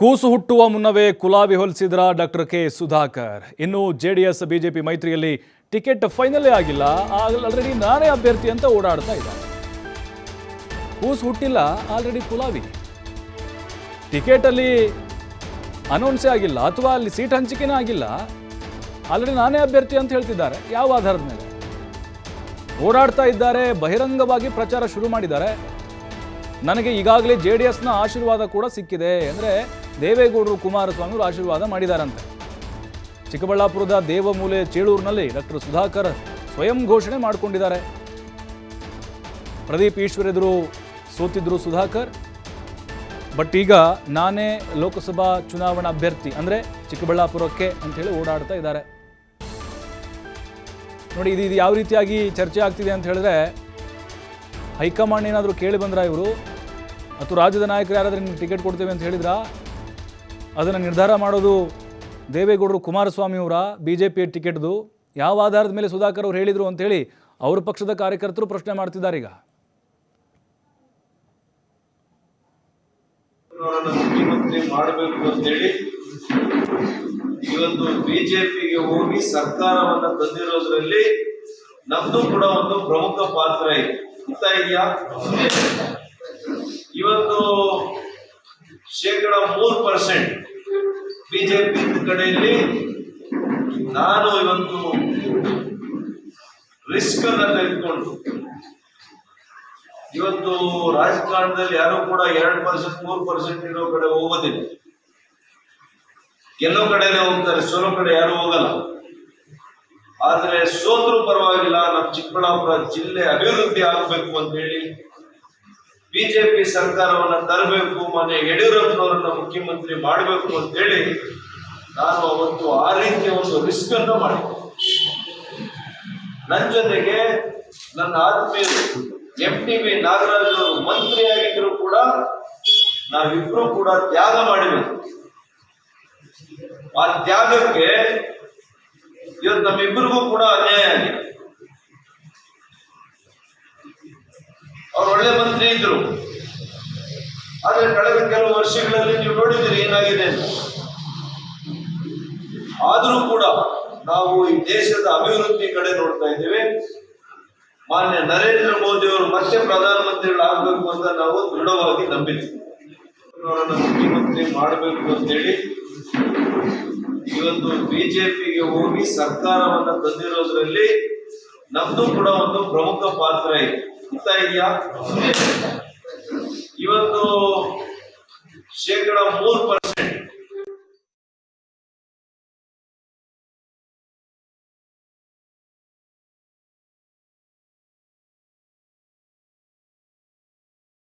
ಕೂಸು ಹುಟ್ಟುವ ಮುನ್ನವೇ ಕುಲಾವಿ ಹೊಲಿಸಿದ್ರ ಡಾಕ್ಟರ್ ಕೆ ಸುಧಾಕರ್. ಇನ್ನು ಜೆಡಿಎಸ್, ಬಿಜೆಪಿ ಮೈತ್ರಿಯಲ್ಲಿ ಟಿಕೆಟ್ ಫೈನಲೇ ಆಗಿಲ್ಲ. ಆಲ್ರೆಡಿ ನಾನೇ ಅಭ್ಯರ್ಥಿ ಅಂತ ಓಡಾಡ್ತಾ ಇದ್ದಾರೆ. ಕೂಸು ಹುಟ್ಟಿಲ್ಲ ಆಲ್ರೆಡಿ ಕುಲಾವಿ. ಟಿಕೆಟ್ ಅಲ್ಲಿ ಅನೌನ್ಸೇ ಆಗಿಲ್ಲ, ಅಥವಾ ಅಲ್ಲಿ ಸೀಟ್ ಹಂಚಿಕೆನೇ ಆಗಿಲ್ಲ. ಆಲ್ರೆಡಿ ನಾನೇ ಅಭ್ಯರ್ಥಿ ಅಂತ ಹೇಳ್ತಿದ್ದಾರೆ, ಯಾವ ಆಧಾರದ ಮೇಲೆ? ಓಡಾಡ್ತಾ ಇದ್ದಾರೆ, ಬಹಿರಂಗವಾಗಿ ಪ್ರಚಾರ ಶುರು ಮಾಡಿದ್ದಾರೆ. ನನಗೆ ಈಗಾಗಲೇ ಜೆ ಡಿ ಎಸ್ನ ಆಶೀರ್ವಾದ ಕೂಡ ಸಿಕ್ಕಿದೆ ಅಂದರೆ ದೇವೇಗೌಡರು ಕುಮಾರಸ್ವಾಮಿ ಅವರು ಆಶೀರ್ವಾದ ಮಾಡಿದಾರಂತೆ. ಚಿಕ್ಕಬಳ್ಳಾಪುರದ ದೇವಮೂಲೆ ಚೇಳೂರಿನಲ್ಲಿ ಡಾಕ್ಟರ್ ಸುಧಾಕರ್ ಸ್ವಯಂ ಘೋಷಣೆ ಮಾಡಿಕೊಂಡಿದ್ದಾರೆ. ಪ್ರದೀಪ್ ಈಶ್ವರ್ ಎದುರು ಸೋತಿದ್ರು ಸುಧಾಕರ್. ಬಟ್ ಈಗ ನಾನೇ ಲೋಕಸಭಾ ಚುನಾವಣಾ ಅಭ್ಯರ್ಥಿ ಅಂದರೆ ಚಿಕ್ಕಬಳ್ಳಾಪುರಕ್ಕೆ ಅಂಥೇಳಿ ಓಡಾಡ್ತಾ ಇದ್ದಾರೆ. ನೋಡಿ, ಇದು ಇದು ಯಾವ ರೀತಿಯಾಗಿ ಚರ್ಚೆ ಆಗ್ತಿದೆ ಅಂತ ಹೇಳಿದ್ರೆ ಹೈಕಮಾಂಡ್ ಏನಾದರೂ ಕೇಳಿ ಬಂದ್ರ ಇವರು? ಅಥವಾ ರಾಜ್ಯದ ನಾಯಕರು ಯಾರಾದರೂ ನಿಮ್ಗೆ ಟಿಕೆಟ್ ಕೊಡ್ತೇವೆ ಅಂತ ಹೇಳಿದ್ರ? ಅದನ್ನು ನಿರ್ಧಾರ ಮಾಡೋದು ದೇವೇಗೌಡರು ಕುಮಾರಸ್ವಾಮಿ ಅವರ ಬಿ ಜೆ ಪಿ ಟಿಕೆಟ್ದು? ಯಾವ ಆಧಾರದ ಮೇಲೆ ಸುಧಾಕರ್ ಅವರು ಹೇಳಿದರು ಅಂತೇಳಿ ಅವ್ರ ಪಕ್ಷದ ಕಾರ್ಯಕರ್ತರು ಪ್ರಶ್ನೆ ಮಾಡ್ತಿದ್ದಾರೆ ಈಗ. ಮುಖ್ಯಮಂತ್ರಿ ಮಾಡಬೇಕು ಅಂತೇಳಿ ಇವತ್ತು ಬಿಜೆಪಿಗೆ ಹೋಗಿ ಸರ್ಕಾರವನ್ನ ತಂದಿರೋದ್ರಲ್ಲಿ ನಮ್ದು ಕೂಡ ಒಂದು ಪ್ರಮುಖ ಪಾತ್ರ ಇದೆ. ಅಂತ ಇದೆಯಾ? ಇವತ್ತು ಶೇಕಡ ಮೂರ್ ಪರ್ಸೆಂಟ್ ಬಿಜೆಪಿ ಕಡೆಯಲ್ಲಿ ನಾನು ಇವತ್ತು ರಿಸ್ಕ್ ಅನ್ನ ತೆಗೆದುಕೊಂಡು, ಇವತ್ತು ರಾಜಕಾರಣದಲ್ಲಿ ಯಾರು ಕೂಡ ಎರಡು ಪರ್ಸೆಂಟ್, ಮೂರ್ ಪರ್ಸೆಂಟ್ ಇರೋ ಕಡೆ ಹೋಗೋದಿಲ್ಲ. ಕೆಲವು ಕಡೆನೇ ಹೋಗ್ತಾರೆ, ಸೋಲೋ ಕಡೆ ಯಾರು ಹೋಗಲ್ಲ. ಆದ್ರೆ ಸೋತರು ಪರವಾಗಿಲ್ಲ ನಮ್ಮ ಚಿಕ್ಕಬಳ್ಳಾಪುರ ಜಿಲ್ಲೆ ಅಭಿವೃದ್ಧಿ ಆಗಬೇಕು ಅಂತ ಹೇಳಿ ಬಿಜೆಪಿ ಸರ್ಕಾರವನ್ನ ತರಬೇಕು, ಮನೆ ಯಡಿಯೂರಪ್ಪನವರನ್ನ ಮುಖ್ಯಮಂತ್ರಿ ಮಾಡಬೇಕು ಅಂತ ಹೇಳಿ ನಾನು ಅವತ್ತು ಆ ರೀತಿಯ ಒಂದು ರಿಸ್ಕ್ ಅನ್ನು ಮಾಡಿದ್ದೆ. ನನ್ನ ಜೊತೆಗೆ ನನ್ನ ಆತ್ಮೀಯರು ಎಂ ಟಿ ವಿ ನಾಗರಾಜ್ ಅವರು ಮಂತ್ರಿ ಕೂಡ ನಾವಿಬ್ರು ಕೂಡ ತ್ಯಾಗ ಮಾಡಿದ್ವಿ ಆ ತ್ಯಾಗಕ್ಕೆ ಇವತ್ತು ನಮ್ಮಿಬ್ಬರಿಗೂ ಕೂಡ ಅನ್ಯಾಯ ಆಗಿದೆ. ಅವ್ರು ಒಳ್ಳೆ ಮಂತ್ರಿ ಇದ್ರು. ಆದ್ರೆ ಕಳೆದ ಕೆಲವು ವರ್ಷಗಳಲ್ಲಿ ನೀವು ನೋಡಿದಿರಿ ಏನಾಗಿದೆ ಅಂತ. ಆದರೂ ಕೂಡ ನಾವು ಈ ದೇಶದ ಅಭಿವೃದ್ಧಿ ಕಡೆ ನೋಡ್ತಾ ಇದ್ದೇವೆ. ಮಾನ್ಯ ನರೇಂದ್ರ ಮೋದಿ ಅವರು ಮತ್ತೆ ಪ್ರಧಾನಮಂತ್ರಿಗಳಾಗಬೇಕು ಅಂತ ನಾವು ದೃಢವಾಗಿ ಅವರನ್ನ ಮುಖ್ಯಮಂತ್ರಿ ಮಾಡಬೇಕು ಅಂತೇಳಿ ಇವತ್ತು ಬಿಜೆಪಿಗೆ ಹೋಗಿ ಸರ್ಕಾರವನ್ನ ತಂದಿರೋದ್ರಲ್ಲಿ ನಮ್ದು ಕೂಡ ಒಂದು ಪ್ರಮುಖ ಪಾತ್ರ ಇದೆ. ಇದೆಯಾ? ಇವತ್ತು ಶೇಕಡ ಮೂರು ಪರ್ಸೆಂಟ್